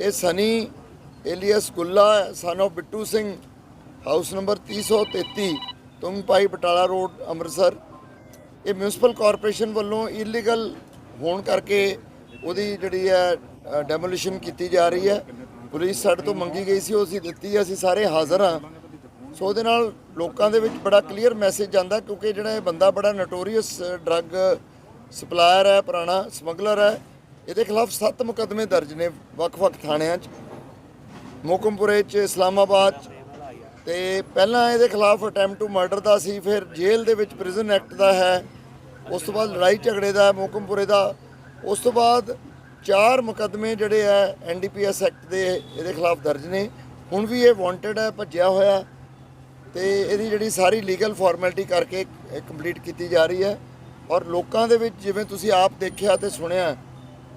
ਇਹ Sunny alias Gulla son of Bittu Singh house number 333 Tungpai Batala road Amritsar. ਇਹ municipal corporation ਵੱਲੋਂ illegal ਹੋਣ ਕਰਕੇ ਉਹਦੀ ਜਿਹੜੀ ਹੈ ਡੈਮੋਲੀਸ਼ਨ ਕੀਤੀ ਜਾ ਰਹੀ ਹੈ। ਪੁਲਿਸ ਸਾਡੇ ਤੋਂ ਮੰਗੀ ਗਈ ਸੀ ਉਹ ਅਸੀਂ ਦਿੱਤੀ ਹੈ, ਅਸੀਂ ਸਾਰੇ ਹਾਜ਼ਰ ਹਾਂ। ਸੋ ਉਹਦੇ ਨਾਲ ਲੋਕਾਂ ਦੇ ਵਿੱਚ ਬੜਾ ਕਲੀਅਰ ਮੈਸੇਜ ਜਾਂਦਾ ਕਿਉਂਕਿ ਜਿਹੜਾ ਇਹ ਬੰਦਾ ਬੜਾ ਨਟੋਰੀਅਸ ਡਰੱਗ ਸਪਲਾਇਰ ਹੈ ਪੁਰਾਣਾ ਸਮਗਲਰ ਹੈ। ਇਹਦੇ ਖਿਲਾਫ 7 ਮੁਕੱਦਮੇ ਦਰਜ ਨੇ ਵੱਖ-ਵੱਖ ਥਾਣਿਆਂ 'ਚ। ਮੋਕਮਪੁਰੇ 'ਚ, ਇਸਲਾਮਾਬਾਦ 'ਚ। ਤੇ ਪਹਿਲਾਂ ਇਹਦੇ ਖਿਲਾਫ ਅਟੈਂਪਟ ਟੂ ਮਰਡਰ ਦਾ ਸੀ, ਫਿਰ ਜੇਲ੍ਹ ਦੇ ਵਿੱਚ ਪ੍ਰਿਜ਼ਨ ਐਕਟ ਦਾ ਹੈ। ਉਸ ਤੋਂ ਬਾਅਦ ਲੜਾਈ ਝਗੜੇ ਦਾ ਮੋਕਮਪੁਰੇ ਦਾ। ਉਸ ਤੋਂ ਬਾਅਦ ਚਾਰ ਮੁਕੱਦਮੇ ਜਿਹੜੇ ਆ ਐਨਡੀਪੀਐਸ ਐਕਟ ਦੇ ਇਹਦੇ ਖਿਲਾਫ ਦਰਜ ਨੇ। ਹੁਣ ਵੀ ਇਹ ਵਾਂਟਡ ਹੈ, ਭੱਜਿਆ ਹੋਇਆ। ਤੇ ਇਹਦੀ ਜਿਹੜੀ ਸਾਰੀ ਲੀਗਲ ਫਾਰਮੈਲਿਟੀ ਕਰਕੇ ਕੰਪਲੀਟ ਕੀਤੀ ਜਾ ਰਹੀ ਹੈ। ਔਰ ਲੋਕਾਂ ਦੇ ਵਿੱਚ ਜਿਵੇਂ ਤੁਸੀਂ ਆਪ ਦੇਖਿਆ ਤੇ ਸੁਣਿਆ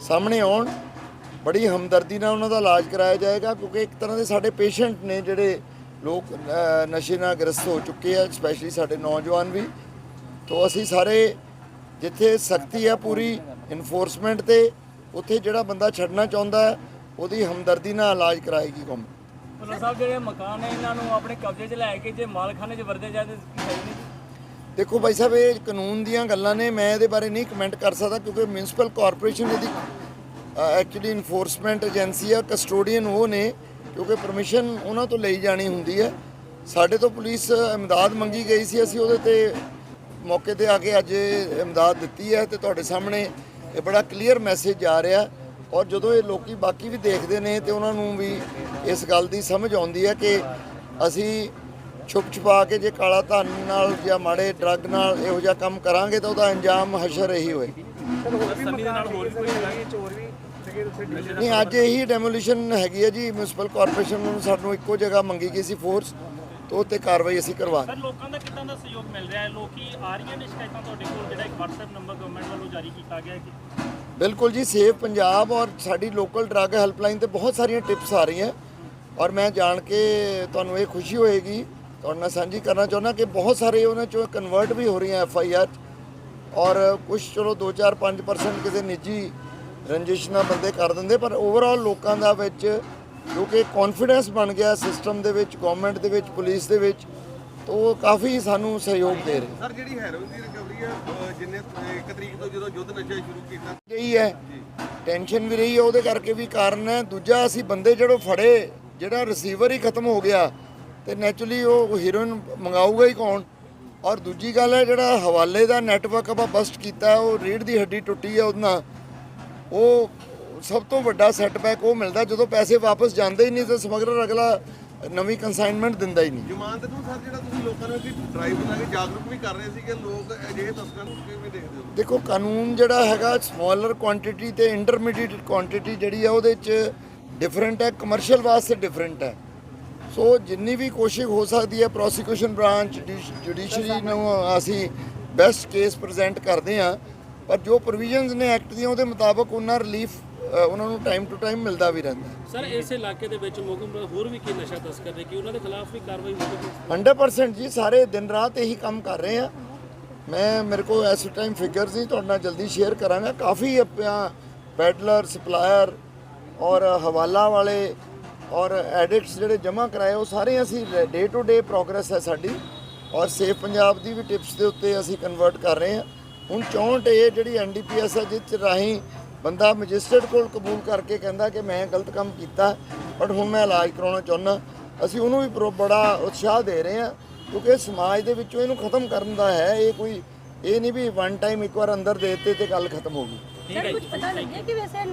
ਸਾਹਮਣੇ ਆਉਣ, ਬੜੀ ਹਮਦਰਦੀ ਨਾਲ ਉਹਨਾਂ ਦਾ ਇਲਾਜ ਕਰਾਇਆ ਜਾਏਗਾ, ਕਿਉਂਕਿ ਇੱਕ ਤਰ੍ਹਾਂ ਦੇ ਸਾਡੇ ਪੇਸ਼ੈਂਟ ਨੇ ਜਿਹੜੇ ਲੋਕ ਨਸ਼ੇ ਨਾਲ ਗ੍ਰਸਤ ਹੋ ਚੁੱਕੇ ਆ ਸਪੈਸ਼ਲੀ ਸਾਡੇ ਨੌਜਵਾਨ ਵੀ। ਤੋਂ ਅਸੀਂ ਸਾਰੇ ਜਿੱਥੇ ਸਖਤੀ ਆ ਪੂਰੀ ਇਨਫੋਰਸਮੈਂਟ ਤੇ, ਉੱਥੇ ਜਿਹੜਾ ਬੰਦਾ ਛੱਡਣਾ ਚਾਹੁੰਦਾ, ਉਹਦੀ ਹਮਦਰਦੀ ਨਾਲ ਇਲਾਜ ਕਰਾਏਗੀ ਕੌਮ। ਸਾਹਿਬ, ਜਿਹੜੇ ਮਕਾਨ ਨੇ, ਇਹਨਾਂ ਨੂੰ ਆਪਣੇ ਕਬਜ਼ੇ 'ਚ ਲੈ ਕੇ ਜੇ ਮਾਲਖਾਨੇ 'ਚ ਵਰਦੇ ਜਾਂਦੇ ਦੇਖੋ ਭਾਈ ਸਾਹਿਬ, ਇਹ ਕਾਨੂੰਨ ਦੀਆਂ ਗੱਲਾਂ ਨੇ, ਮੈਂ ਇਹਦੇ ਬਾਰੇ ਨਹੀਂ ਕਮੈਂਟ ਕਰ ਸਕਦਾ ਕਿਉਂਕਿ ਮਿਊਨਿਸਪਲ ਕਾਰਪੋਰੇਸ਼ਨ ਇਹਦੀ ਐਕਚੁਅਲੀ ਇਨਫੋਰਸਮੈਂਟ ਏਜੰਸੀ ਆ ਕਸਟੋਡੀਅਨ ਉਹ ਨੇ, ਕਿਉਂਕਿ ਪਰਮਿਸ਼ਨ ਉਹਨਾਂ ਤੋਂ ਲਈ ਜਾਣੀ ਹੁੰਦੀ ਹੈ। ਸਾਡੇ ਤੋਂ ਪੁਲਿਸ ਇਮਦਾਦ ਮੰਗੀ ਗਈ ਸੀ, ਅਸੀਂ ਉਹਦੇ ਤੇ ਮੌਕੇ ਤੇ ਆ ਕੇ ਅੱਜ ਇਮਦਾਦ ਦਿੱਤੀ ਹੈ ਤੇ ਤੁਹਾਡੇ ਸਾਹਮਣੇ ਇਹ ਬੜਾ ਕਲੀਅਰ ਮੈਸੇਜ ਜਾ ਰਿਹਾ। ਔਰ ਜਦੋਂ ਇਹ ਲੋਕੀ ਬਾਕੀ ਵੀ ਦੇਖਦੇ ਨੇ ਤੇ ਉਹਨਾਂ ਨੂੰ ਵੀ ਇਸ ਗੱਲ ਦੀ ਸਮਝ ਆਉਂਦੀ ਹੈ ਕਿ ਅਸੀਂ ਛੁਪ ਛੁਪਾ ਕੇ ਜੇ ਕਾਲਾ ਧਨ ਨਾਲ ਜਾਂ ਮਾੜੇ ਡਰੱਗ ਨਾਲ ਇਹੋ ਜਿਹਾ ਕੰਮ ਕਰਾਂਗੇ ਤਾਂ ਉਹਦਾ ਅੰਜਾਮ ਹਸ਼ਰ ਇਹੀ ਡੀ- ਨਹੀਂ ਅੱਜ ਇਹੀ ਡੈਮੋਲੀਸ਼ਨ ਹੈਗੀ ਹੈ ਜੀ ਮਿਊਨਿਸਪਲ ਕਾਰਪੋਰੇਸ਼ਨ ਨੂੰ ਸਾਨੂੰ ਇੱਕੋ ਜਗ੍ਹਾ ਮੰਗੀ ਗਈ ਸੀ ਫੋਰਸ ਤੋਂ ਉੱਤੇ ਕਾਰਵਾਈ ਅਸੀਂ ਕਰਵਾ ਸਰ ਲੋਕਾਂ ਦਾ ਕਿੱਦਾਂ ਦਾ ਸਹਿਯੋਗ ਮਿਲ ਰਿਹਾ ਹੈ? ਲੋਕੀ ਆ ਰਹੀਆਂ ਨੇ ਸ਼ਿਕਾਇਤਾਂ ਤੁਹਾਡੇ ਕੋਲ ਜਿਹੜਾ ਇੱਕ WhatsApp ਨੰਬਰ ਗਵਰਨਮੈਂਟ ਵੱਲੋਂ ਜਾਰੀ ਕੀਤਾ ਗਿਆ ਹੈ ਕਿ? ਬਿਲਕੁਲ ਜੀ ਸੇਵ ਪੰਜਾਬ ਔਰ ਸਾਡੀ ਲੋਕਲ ਡਰੱਗ ਹੈਲਪਲਾਈਨ ਤੇ ਬਹੁਤ ਸਾਰੀਆਂ ਟਿਪਸ ਆ ਰਹੀਆਂ। ਔਰ ਮੈਂ ਜਾਣ ਕੇ ਤੁਹਾਨੂੰ ਇਹ ਖੁਸ਼ੀ ਹੋਏਗੀ ਤੁਹਾਡੇ ਨਾਲ ਸਾਂਝੀ ਕਰਨਾ ਚਾਹੁੰਦਾ ਕਿ ਬਹੁਤ ਸਾਰੇ ਉਹਨਾਂ ਚੋਂ ਕਨਵਰਟ ਵੀ ਹੋ ਰਹੀਆਂ ਐਫ ਆਈ ਆਰ ਔਰ ਕੁਝ ਚਲੋ 2-4 5% ਕਿਸੇ ਨਿੱਜੀ ਰੰਜਿਸ਼ ਨਾਲ ਬੰਦੇ ਕਰ ਦਿੰਦੇ ਪਰ ਓਵਰਆਲ ਲੋਕਾਂ ਦਾ ਵਿੱਚ ਕਿਉਂਕਿ ਕੌਨਫੀਡੈਂਸ ਬਣ ਗਿਆ ਸਿਸਟਮ ਦੇ ਵਿੱਚ ਗਵਰਨਮੈਂਟ ਦੇ ਵਿੱਚ ਪੁਲਿਸ ਦੇ ਵਿੱਚ ਤਾਂ ਉਹ ਕਾਫੀ ਸਾਨੂੰ ਸਹਿਯੋਗ ਦੇ ਰਹੇ ਸਰ ਜਿਹੜੀ ਹੈਰੋਇਨ ਦੀ ਰਿਕਵਰੀ ਹੈ ਜਿੰਨੇ 1 ਤਰੀਕ ਤੋਂ ਜਦੋਂ ਯੁੱਧ ਨਸ਼ਾ ਸ਼ੁਰੂ ਕੀਤਾ ਰਹੀ ਹੈ ਟੈਨਸ਼ਨ ਵੀ ਰਹੀ ਹੈ ਉਹਦੇ ਕਰਕੇ ਵੀ ਕਾਰਨ ਹੈ ਦੂਜਾ ਅਸੀਂ ਬੰਦੇ ਜਿਹੜੋ ਫੜੇ ਜਿਹੜਾ ਰਿਸੀਵਰ ਹੀ ਖਤਮ ਹੋ ਗਿਆ ਤੇ ਨੈਚੁਰਲੀ ਉਹ ਹੀਰੋਇਨ ਮੰਗਾਊਗਾ ਹੀ ਕੌਣ? ਔਰ ਦੂਜੀ ਗੱਲ ਹੈ ਜਿਹੜਾ ਹਵਾਲੇ ਦਾ ਨੈਟਵਰਕ ਆਪਾਂ ਬਸਟ ਕੀਤਾ ਉਹ ਰੀੜ ਦੀ ਹੱਡੀ ਟੁੱਟੀ ਹੈ ਉਹਦੇ ਨਾਲ। ਉਹ ਸਭ ਤੋਂ ਵੱਡਾ ਸੈਟਬੈਕ ਉਹ ਮਿਲਦਾ ਜਦੋਂ ਪੈਸੇ ਵਾਪਸ ਜਾਂਦੇ ਹੀ ਨਹੀਂ ਤਾਂ ਸਮਗਲਰ ਅਗਲਾ ਨਵੀਂ ਕੰਸਾਈਨਮੈਂਟ ਦਿੰਦਾ ਹੀ ਨਹੀਂ। ਜ਼ਮਾਨਤ ਨੂੰ ਸਰ ਜਿਹੜਾ ਤੁਸੀਂ ਲੋਕਾਂ ਨੂੰ ਇੱਕ ਡਰਾਈਵ ਬਣਾ ਕੇ ਜਾਗਰੂਕ ਵੀ ਕਰ ਰਹੇ ਸੀ ਕਿ ਲੋਕ ਅਜਿਹੇ ਤਸਕਰਾਂ ਨੂੰ ਕਿਵੇਂ ਦੇਖਦੇ ਹੋ? ਦੇਖੋ ਕਾਨੂੰਨ ਜਿਹੜਾ ਹੈਗਾ ਸਮਾਲਰ ਕੁਆਂਟੀਟੀ ਤੇ ਇੰਟਰਮੀਡੀਏਟ ਕੁਆਂਟੀਟੀ ਜਿਹੜੀ ਹੈ ਉਹਦੇ 'ਚ ਡਿਫਰੈਂਟ ਹੈ ਕਮਰਸ਼ੀਅਲ ਵਾਸਤੇ ਡਿਫਰੈਂਟ ਹੈ। ਸੋ ਜਿੰਨੀ ਵੀ ਕੋਸ਼ਿਸ਼ ਹੋ ਸਕਦੀ ਹੈ ਪ੍ਰੋਸੀਕਿਊਸ਼ਨ ਬ੍ਰਾਂਚ ਜੁਡੀਸ਼ਰੀ ਨੂੰ ਅਸੀਂ ਬੈਸਟ ਕੇਸ ਪ੍ਰੈਜ਼ੈਂਟ ਕਰਦੇ ਹਾਂ। ਪਰ ਜੋ ਪ੍ਰੋਵੀਜ਼ਨਸ ਨੇ ਐਕਟ ਦੀਆਂ ਉਹਦੇ ਮੁਤਾਬਕ ਉਹਨਾਂ ਰਿਲੀਫ ਉਹਨਾਂ ਨੂੰ ਟਾਈਮ ਟੂ ਟਾਈਮ ਮਿਲਦਾ ਵੀ ਰਹਿੰਦਾ। ਸਰ ਇਸ ਇਲਾਕੇ ਦੇ ਵਿੱਚ ਮੁਗਮ ਹੋਰ ਵੀ ਕੀ ਨਸ਼ਾ ਤਸਕਰ ਨੇ ਕਿ ਉਹਨਾਂ ਦੇ ਖਿਲਾਫ ਵੀ ਕਾਰਵਾਈ ਹੋਵੇਗੀ 100% ਜੀ ਸਾਰੇ ਦਿਨ ਰਾਤ ਇਹੀ ਕੰਮ ਕਰ ਰਹੇ ਆ ਮੈਂ ਮੇਰੇ ਕੋਲ ਇਸ ਟਾਈਮ ਫਿਗਰਸ ਨਹੀਂ ਤੁਹਾਡੇ ਨਾਲ ਜਲਦੀ ਸ਼ੇਅਰ ਕਰਾਂਗਾ। ਕਾਫੀ ਆਪਣਾ ਪੈਡਲਰ ਸਪਲਾਇਰ ਔਰ ਹਵਾਲਾ ਵਾਲੇ ਔਰ ਐਡਿਟਸ ਜਿਹੜੇ ਜਮ੍ਹਾਂ ਕਰਾਏ, ਉਹ ਸਾਰੇ ਅਸੀਂ ਡੇ ਟੂ ਡੇ ਪ੍ਰੋਗਰੈਸ ਹੈ ਸਾਡੀ। ਔਰ ਸੇਫ ਪੰਜਾਬ ਦੀ ਵੀ ਟਿਪਸ ਦੇ ਉੱਤੇ ਅਸੀਂ ਕਨਵਰਟ ਕਰ ਰਹੇ ਹਾਂ। ਹੁਣ 64 ਇਹ ਜਿਹੜੀ ਐਨਡੀਪੀਐਸ ਹੈ, ਜਿਸ 'ਚ ਰਾਹੀਂ ਬੰਦਾ ਮੈਜਿਸਟਰੇਟ ਕੋਲ ਕਬੂਲ ਕਰਕੇ ਕਹਿੰਦਾ ਕਿ ਮੈਂ ਗਲਤ ਕੰਮ ਕੀਤਾ ਬਟ ਹੁਣ ਮੈਂ ਇਲਾਜ ਕਰਾਉਣਾ ਚਾਹੁੰਦਾ। ਅਸੀਂ ਉਹਨੂੰ ਵੀ ਪ੍ਰੋ- ਬੜਾ ਉਤਸ਼ਾਹ ਦੇ ਰਹੇ ਹਾਂ, ਕਿਉਂਕਿ ਸਮਾਜ ਦੇ ਵਿੱਚੋਂ ਇਹਨੂੰ ਖਤਮ ਕਰਨ ਦਾ ਹੈ, ਇਹ ਕੋਈ, ਇਹ ਨਹੀਂ ਵੀ ਵਨ ਟਾਈਮ ਇੱਕ ਵਾਰ ਅੰਦਰ ਦੇ ਦਿੱਤੇ ਤੇ ਗੱਲ ਖਤਮ ਹੋ ਗਈ। ਸਰ ਕੁਝ ਪਤਾ ਲੱਗਿਆ ਕਿ ਵੈਸੇ